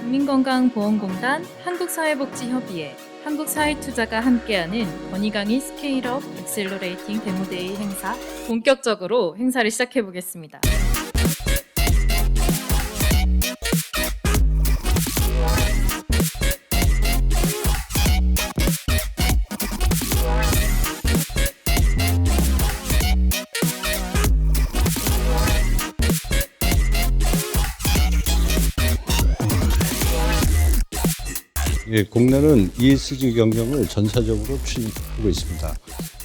국민건강보험공단 한국사회복지협의회 한국사회투자가 함께하는 건의강의 스케일업 엑셀러레이팅 데모데이 행사 본격적으로 행사를 시작해 보겠습니다. 예, 국내는 ESG 경영을 전사적으로 추진하고 있습니다.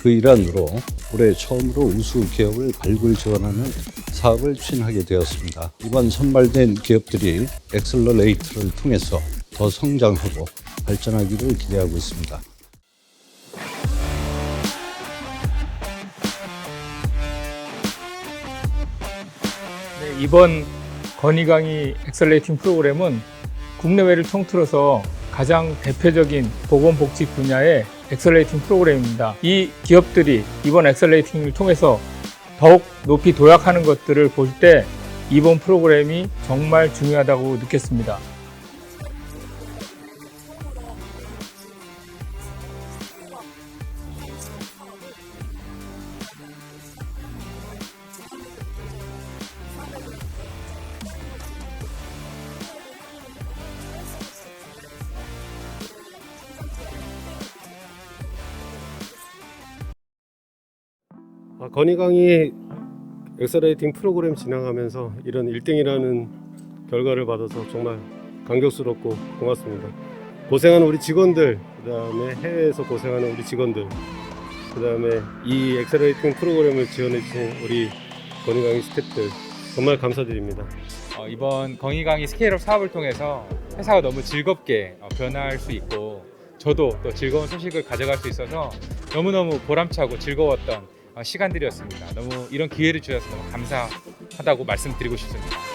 그 일환으로 올해 처음으로 우수 기업을 발굴 지원하는 사업을 추진하게 되었습니다. 이번 선발된 기업들이 엑셀러레이터를 통해서 더 성장하고 발전하기를 기대하고 있습니다. 네, 이번 건의강의 엑셀레이팅 프로그램은 국내외를 통틀어서 가장 대표적인 보건복지 분야의 엑셀레이팅 프로그램입니다. 이 기업들이 이번 엑셀레이팅을 통해서 더욱 높이 도약하는 것들을 볼 때 이번 프로그램이 정말 중요하다고 느꼈습니다. 아, 건의강의 엑셀레이팅 프로그램 진행하면서 이런 1등이라는 결과를 받아서 정말 감격스럽고 고맙습니다. 고생하는 우리 직원들, 그 다음에 해외에서 고생하는 우리 직원들, 그 다음에 이 엑셀레이팅 프로그램을 지원해주신 우리 건의강의 스태프들 정말 감사드립니다. 어, 이번 건의강의 스케일업 사업을 통해서 회사가 너무 즐겁게 어, 변화할 수 있고 저도 또 즐거운 소식을 가져갈 수 있어서 너무너무 보람차고 즐거웠던 어, 시간들이었습니다. 너무 이런 기회를 주셔서 너무 감사하다고 말씀드리고 싶습니다.